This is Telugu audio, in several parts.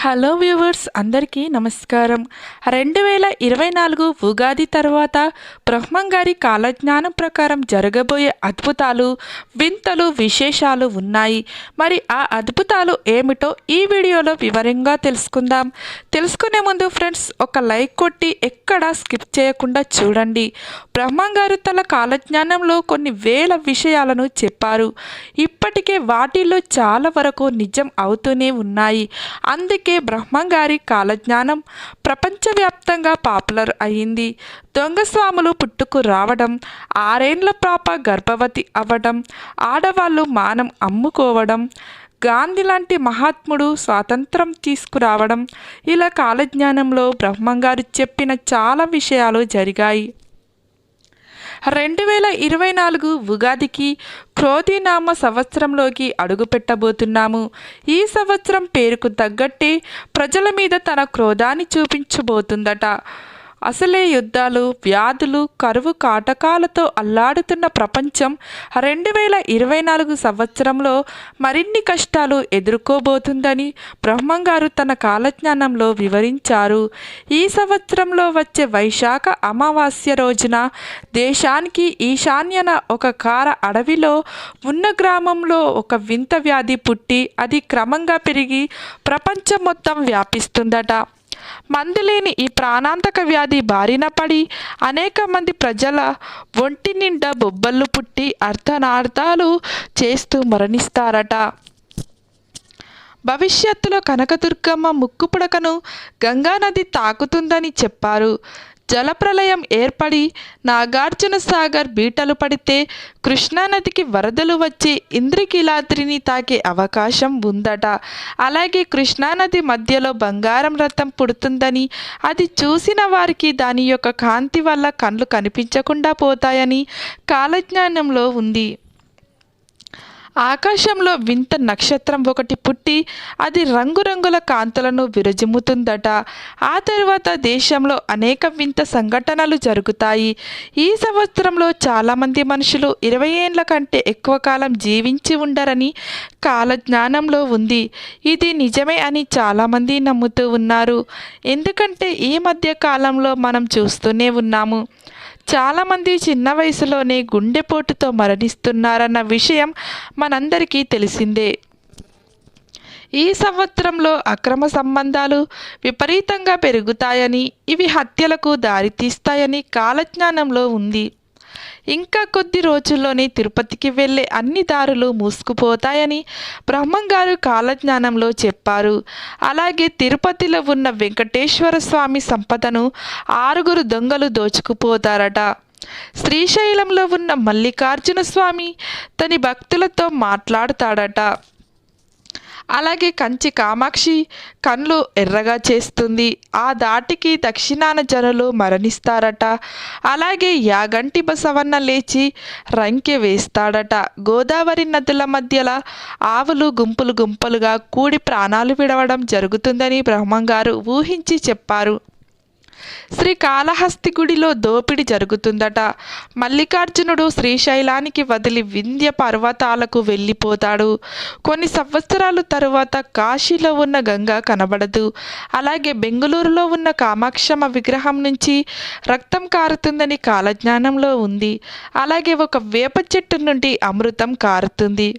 హలో వ్యూవర్స్ అందరికీ నమస్కారం. రెండు వేల ఇరవై నాలుగు ఉగాది తర్వాత బ్రహ్మం గారి కాలజ్ఞానం ప్రకారం జరగబోయే అద్భుతాలు వింతలు విశేషాలు ఉన్నాయి. మరి ఆ అద్భుతాలు ఏమిటో ఈ వీడియోలో వివరంగా తెలుసుకుందాం. తెలుసుకునే ముందు ఫ్రెండ్స్ ఒక లైక్ కొట్టి ఎక్కడా స్కిప్ చేయకుండా చూడండి. బ్రహ్మం గారు తన కాలజ్ఞానంలో కొన్ని వేల విషయాలను చెప్పారు. ఇప్పటికే వాటిల్లో చాలా వరకు నిజం అవుతూనే ఉన్నాయి. అందుకే బ్రహ్మంగారి కాలజ్ఞానం ప్రపంచవ్యాప్తంగా పాపులర్ అయింది. దొంగస్వాములు పుట్టుకు రావడం ఆరేండ్ల పాప గర్భవతి అవ్వడం ఆడవాళ్ళు మానం అమ్ముకోవడం గాంధీ లాంటి మహాత్ముడు స్వాతంత్రం తీసుకురావడం ఇలా కాలజ్ఞానంలో బ్రహ్మంగారు చెప్పిన చాలా విషయాలు జరిగాయి. రెండు వేల ఇరవై నాలుగు ఉగాదికి క్రోధినామ సంవత్సరంలోకి అడుగుపెట్టబోతున్నాము. ఈ సంవత్సరం పేరుకు తగ్గట్టే ప్రజల మీద తన క్రోధాన్ని చూపించబోతుందట. అసలే యుద్ధాలు వ్యాధులు కరువు కాటకాలతో అల్లాడుతున్న ప్రపంచం రెండు వేల ఇరవై నాలుగు సంవత్సరంలో మరిన్ని కష్టాలు ఎదుర్కోబోతుందని బ్రహ్మంగారు తన కాలజ్ఞానంలో వివరించారు. ఈ సంవత్సరంలో వచ్చే వైశాఖ అమావాస్య రోజున దేశానికి ఈశాన్యన ఒక కార అడవిలో ఉన్న గ్రామంలో ఒక వింత వ్యాధి పుట్టి అది క్రమంగా పెరిగి ప్రపంచం మొత్తం వ్యాపిస్తుందట. మందులేని ఈ ప్రాణాంతక వ్యాధి బారిన పడి అనేక మంది ప్రజల ఒంటి నిండా బొబ్బళ్ళు పుట్టి అర్థనార్థాలు చేస్తూ మరణిస్తారట. భవిష్యత్తులో కనకదుర్గమ్మ ముక్కుపుడకను గంగానది తాకుతుందని చెప్పారు. జలప్రలయం ఏర్పడి నాగార్జున సాగర్ బీటలు పడితే కృష్ణానదికి వరదలు వచ్చి ఇంద్రకీలాద్రిని తాకే అవకాశం ఉందట. అలాగే కృష్ణానది మధ్యలో బంగారం రథం పుడుతుందని అది చూసిన వారికి దాని యొక్క కాంతి వల్ల కళ్ళు కనిపించకుండా పోతాయని కాలజ్ఞానంలో ఉంది. ఆకాశంలో వింత నక్షత్రం ఒకటి పుట్టి అది రంగురంగుల కాంతులను విరజిమ్ముతుందట. ఆ తర్వాత దేశంలో అనేక వింత సంఘటనలు జరుగుతాయి. ఈ సంవత్సరంలో చాలామంది మనుషులు ఇరవై ఏండ్ల కంటే ఎక్కువ కాలం జీవించి ఉండరని కాలజ్ఞానంలో ఉంది. ఇది నిజమే అని చాలామంది నమ్ముతూ ఉన్నారు. ఎందుకంటే ఈ మధ్య కాలంలో మనం చూస్తూనే ఉన్నాము. చాలామంది చిన్న వయసులోనే గుండెపోటుతో మరణిస్తున్నారన్న విషయం మనందరికీ తెలిసిందే. ఈ సంవత్సరంలో అక్రమ సంబంధాలు విపరీతంగా పెరుగుతాయని ఇవి హత్యలకు దారితీస్తాయని కాలజ్ఞానంలో ఉంది. ఇంకా కొద్ది రోజుల్లోనే తిరుపతికి వెళ్ళే అన్ని దారులు మూసుకుపోతాయని బ్రహ్మంగారు కాలజ్ఞానంలో చెప్పారు. అలాగే తిరుపతిలో ఉన్న వెంకటేశ్వర స్వామి సంపదను ఆరుగురు దొంగలు దోచుకుపోతారట. శ్రీశైలంలో ఉన్న మల్లికార్జున స్వామి తని భక్తులతో మాట్లాడతాడట. అలాగే కంచి కామాక్షి కళ్ళు ఎర్రగా చేస్తుంది. ఆ దాటికి దక్షిణాన జనులు మరణిస్తారట. అలాగే యాగంటి బసవన్న లేచి రంకె వేస్తాడట. గోదావరి నదుల మధ్యల ఆవులు గుంపులు గుంపులుగా కూడి ప్రాణాలు విడవడం జరుగుతుందని బ్రహ్మంగారు ఊహించి చెప్పారు. శ్రీ కాళహస్తి గుడిలో దోపిడి జరుగుతుందట. మల్లికార్జునుడు శ్రీశైలానికి వదిలి వింధ్య పర్వతాలకు వెళ్ళిపోతాడు. కొన్ని సంవత్సరాల తరువాత కాశీలో ఉన్న గంగ కనబడదు. అలాగే బెంగళూరులో ఉన్న కామాక్షమ్మ విగ్రహం నుంచి రక్తం కారుతుందని కాలజ్ఞానంలో ఉంది. అలాగే ఒక వేప చెట్టు నుండి అమృతం కారుతుంది.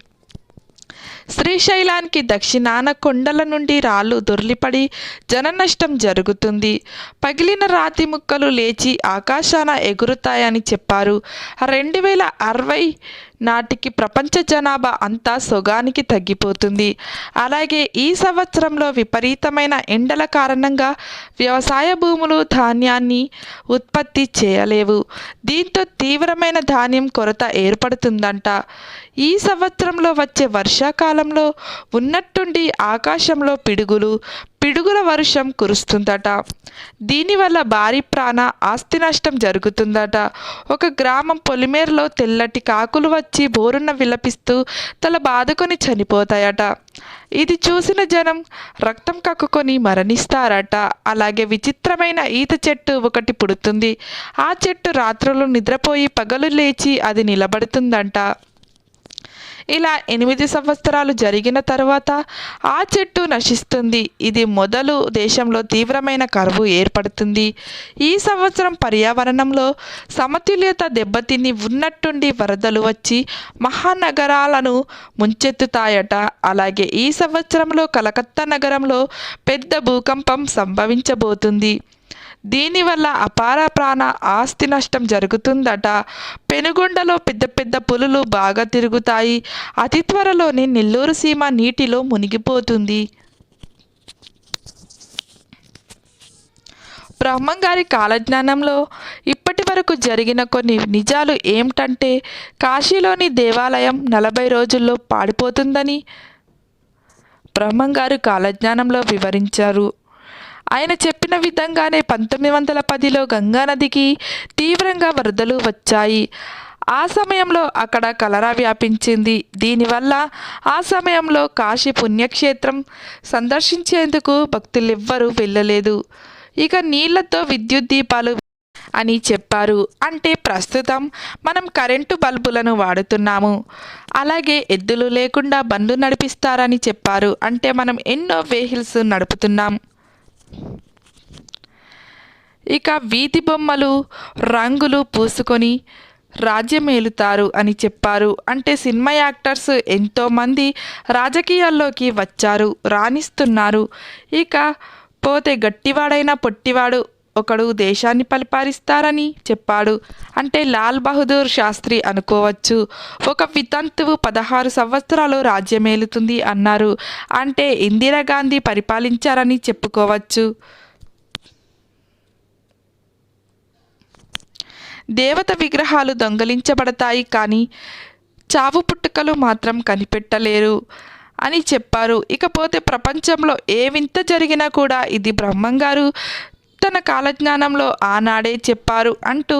శ్రీశైలానికి దక్షిణాన కొండల నుండి రాళ్ళు దొర్లిపడి జన నష్టం జరుగుతుంది. పగిలిన రాతి ముక్కలు లేచి ఆకాశాన ఎగురుతాయని చెప్పారు. రెండు వేల అరవై నాటికి ప్రపంచ జనాభా అంతా సొగానికి తగ్గిపోతుంది. అలాగే ఈ సంవత్సరంలో విపరీతమైన ఎండల కారణంగా వ్యవసాయ భూములు ధాన్యాన్ని ఉత్పత్తి చేయలేవు. దీంతో తీవ్రమైన ధాన్యం కొరత ఏర్పడుతుందంట. ఈ సంవత్సరంలో వచ్చే వర్షాకాలంలో ఉన్నట్టుండి ఆకాశంలో పిడుగులు పిడుగుల వర్షం కురుస్తుందట. దీనివల్ల భారీ ప్రాణ ఆస్తి నష్టం జరుగుతుందట. ఒక గ్రామం పొలిమేరలో తెల్లటి కాకులు వచ్చి బోరున్న విలపిస్తూ తల బాదుకొని చనిపోతాయట. ఇది చూసిన జనం రక్తం కక్కుకొని మరణిస్తారట. అలాగే విచిత్రమైన ఈత చెట్టు ఒకటి పుడుతుంది. ఆ చెట్టు రాత్రులు నిద్రపోయి పగలు లేచి అది నిలబడుతుందంట. ఇలా ఎనిమిది సంవత్సరాలు జరిగిన తర్వాత ఆ చెట్టు నశిస్తుంది. ఇది మొదలు దేశంలో తీవ్రమైన కరువు ఏర్పడుతుంది. ఈ సంవత్సరం పర్యావరణంలో సమతుల్యత దెబ్బతిని ఉన్నట్టుండి వరదలు వచ్చి మహానగరాలను ముంచెత్తుతాయట. అలాగే ఈ సంవత్సరంలో కలకత్తా నగరంలో పెద్ద భూకంపం సంభవించబోతుంది. దీనివల్ల అపార ప్రాణ ఆస్తి నష్టం జరుగుతుందట. పెనుగొండలో పెద్ద పెద్ద పులులు బాగా తిరుగుతాయి. అతి త్వరలోనే నెల్లూరు సీమ నీటిలో మునిగిపోతుంది. బ్రహ్మంగారి కాలజ్ఞానంలో ఇప్పటి వరకు జరిగిన కొన్ని నిజాలు ఏమిటంటే కాశీలోని దేవాలయం నలభై రోజుల్లో పాడిపోతుందని బ్రహ్మంగారు కాలజ్ఞానంలో వివరించారు. ఆయన చెప్పిన విధంగానే పంతొమ్మిది వందల పదిలో గంగానదికి తీవ్రంగా వరదలు వచ్చాయి. ఆ సమయంలో అక్కడ కలరా వ్యాపించింది. దీనివల్ల ఆ సమయంలో కాశీ పుణ్యక్షేత్రం సందర్శించేందుకు భక్తులెవ్వరూ వెళ్ళలేదు. ఇక నీళ్ళతో విద్యుత్ దీపాలు అని చెప్పారు. అంటే ప్రస్తుతం మనం కరెంటు బల్బులను వాడుతున్నాము. అలాగే ఎద్దులు లేకుండా బండ్లు నడిపిస్తారని చెప్పారు. అంటే మనం ఎన్నో వెహికల్స్ నడుపుతున్నాం. ఇక వీధి బొమ్మలు రంగులు పూసుకొని రాజ్యమేలుతారు అని చెప్పారు. అంటే సినిమా యాక్టర్స్ ఎంతోమంది రాజకీయాల్లోకి వచ్చారు రాణిస్తున్నారు. ఇక పోతే గట్టివాడైన పొట్టివాడు ఒకడు దేశాన్ని పరిపాలిస్తారని చెప్పాడు. అంటే లాల్ బహదూర్ శాస్త్రి అనుకోవచ్చు. ఒక వితంతువు పదహారు సంవత్సరాలు రాజ్యమేలుతుంది అన్నారు. అంటే ఇందిరాగాంధీ పరిపాలించారని చెప్పుకోవచ్చు. దేవత విగ్రహాలు దొంగలించబడతాయి కానీ చావు పుట్టుకలు మాత్రం కనిపెట్టలేరు అని చెప్పారు. ఇకపోతే ప్రపంచంలో ఏ వింత జరిగినా కూడా ఇది బ్రహ్మంగారు తన కాలజ్ఞానంలో ఆనాడే చెప్పారు అంటూ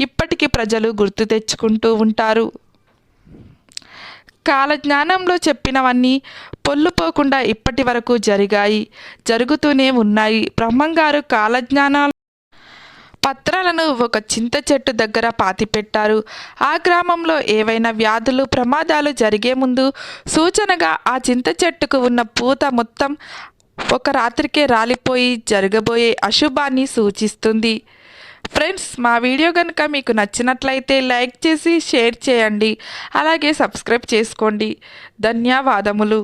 ఇప్పటికీ ప్రజలు గుర్తు తెచ్చుకుంటూ ఉంటారు. కాలజ్ఞానంలో చెప్పినవన్నీ పొల్లుపోకుండా ఇప్పటి వరకు జరిగాయి. జరుగుతూనే ఉన్నాయి. బ్రహ్మంగారు కాలజ్ఞానాలు పత్రాలను ఒక చింత చెట్టు దగ్గర పాతిపెట్టారు. ఆ గ్రామంలో ఏవైనా వ్యాధులు ప్రమాదాలు జరిగే ముందు సూచనగా ఆ చింత చెట్టుకు ఉన్న పూత మొత్తం ఒక రాత్రికే రాలిపోయి జరగబోయే అశుభాన్ని సూచిస్తుంది. ఫ్రెండ్స్ మా వీడియో కనుక మీకు నచ్చినట్లయితే లైక్ చేసి షేర్ చేయండి. అలాగే సబ్స్క్రైబ్ చేసుకోండి. ధన్యవాదములు.